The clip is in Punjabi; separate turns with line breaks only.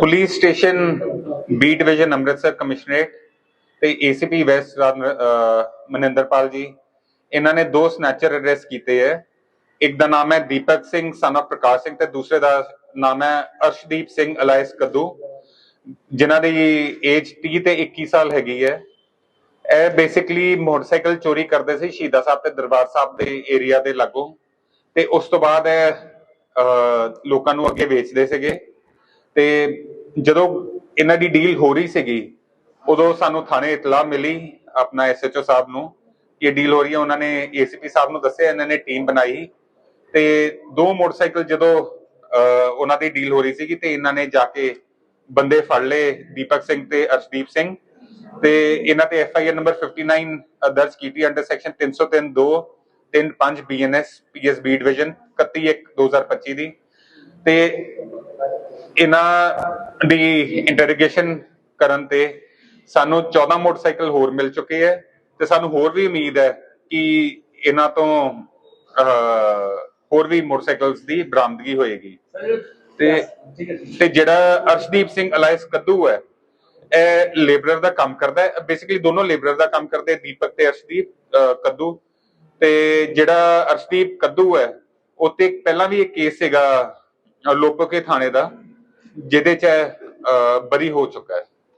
Police station B division Amritsar commissionerate ਤੇ ਏਸੀਪੀ ਵੈਸਟ ਰਾਜ- ਅਹ ਮਨਿੰਦਰਪਾਲ ਜੀ। ਇਹਨਾਂ ਨੇ ਦੋ ਸਨੈਚਰ ਅਰੈਸਟ ਕੀਤੇ ਹੈ। ਇੱਕ ਦਾ ਨਾਮ ਹੈ ਦੀਪਕ ਸਿੰਘ ਸਨ of ਪ੍ਰਕਾਸ਼ ਸਿੰਘ ਤੇ ਦੂਸਰੇ ਦਾ ਨਾਮ ਹੈ ਅਰਸ਼ਦੀਪ ਸਿੰਘ, ਅਲਾਇਸ ਕੱਦੂ, ਜਿਨ੍ਹਾਂ ਦੀ ਏਜ 30 ਤੇ 21 ਸਾਲ ਹੈਗੀ ਹੈ। ਇਹ ਬੇਸਿਕਲੀ ਮੋਟਰਸਾਈਕਲ ਚੋਰੀ ਕਰਦੇ ਸੀ ਸ਼ਹੀਦਾਂ ਸਾਹਿਬ ਤੇ ਦਰਬਾਰ ਸਾਹਿਬ ਦੇ ਏਰੀਆ ਦੇ ਲਾਗੋਂ ਤੇ ਉਸ ਤੋਂ ਬਾਅਦ ਇਹ ਲੋਕਾਂ ਨੂੰ ਅੱਗੇ ਵੇਚਦੇ ਸੀਗੇ। ਤੇ ਜਦੋਂ ਇਹਨਾਂ ਦੀ ਡੀਲ ਹੋ ਰਹੀ ਸੀਗੀ, ਉਦੋਂ ਸਾਨੂੰ ਥਾਣੇ ਇਤਲਾਹ ਮਿਲੀ ਆਪਣਾ ਐਸਐਚਓ ਸਾਹਿਬ ਨੂੰ ਇਹ ਡੀਲ ਹੋ ਰਹੀ ਹੈ। ਉਹਨਾਂ ਨੇ ਏਸੀਪੀ ਸਾਹਿਬ ਨੂੰ ਦੱਸਿਆ, ਇਹਨਾਂ ਨੇ ਟੀਮ ਬਣਾਈ ਤੇ ਦੋ ਮੋਟਰਸਾਈਕਲ ਜਦੋਂ ਉਹਨਾਂ ਦੀ ਡੀਲ ਹੋ ਰਹੀ ਸੀਗੀ ਤੇ ਇਹਨਾਂ ਨੇ ਜਾ ਕੇ ਬੰਦੇ ਫੜ ਲਏ, ਦੀਪਕ ਸਿੰਘ ਤੇ ਅਰਸ਼ਦੀਪ ਸਿੰਘ ਤੇ ਇਹਨਾਂ ਤੇ ਐਫ ਆਈ ਆਰ ਨੰਬਰ 59 ਦਰਜ ਕੀਤੀ under section 303 2 35 BNS PSB division 31 1 2025 ਦੀ ਤੇ ਇਹਨਾਂ ਦੀ ਇੰਟਰੋਗੇਸ਼ਨ ਕਰਨ ਤੇ ਸਾਨੂੰ 14 ਮੋਟਰਸਾਈਕਲ ਹੋਰ ਮਿਲ ਚੁੱਕੇ ਹੈ ਤੇ ਸਾਨੂੰ ਹੋਰ ਵੀ ਉਮੀਦ ਹੈ ਕਿ ਇਹਨਾਂ ਤੋਂ ਹੋਰ ਵੀ ਮੋਟਰਸਾਈਕਲਸ ਦੀ ਬਰਾਮਦਗੀ ਹੋਏਗੀ। ਤੇ ਤੇ ਜਿਹੜਾ ਅਰਸ਼ਦੀਪ ਸਿੰਘ ਅਲਾਇਸ ਕੱਦੂ ਹੈ, ਇਹ ਲੇਬਰਰ ਦਾ ਕੰਮ ਕਰਦਾ ਹੈ। ਬੇਸਿਕਲੀ ਦੋਨੋਂ ਲੇਬਰਰ ਦਾ ਕੰਮ ਕਰਦੇ ਦੀਪਕ ਤੇ ਅਰਸ਼ਦੀਪ ਕੱਦੂ। ਤੇ ਜਿਹੜਾ ਅਰਸ਼ਦੀਪ ਕੱਦੂ ਹੈ ਉੱਤੇ ਪਹਿਲਾਂ ਵੀ ਇੱਕ ਕੇਸ ਸੀਗਾ ਅਹ, ਲੋਪੋਕੇ ਥਾਣੇ ਦਾ ਜਿਹਦੇ ਚ ਅਹ, ਬਰੀ ਹੋ ਚੁੱਕਾ ਹੈ।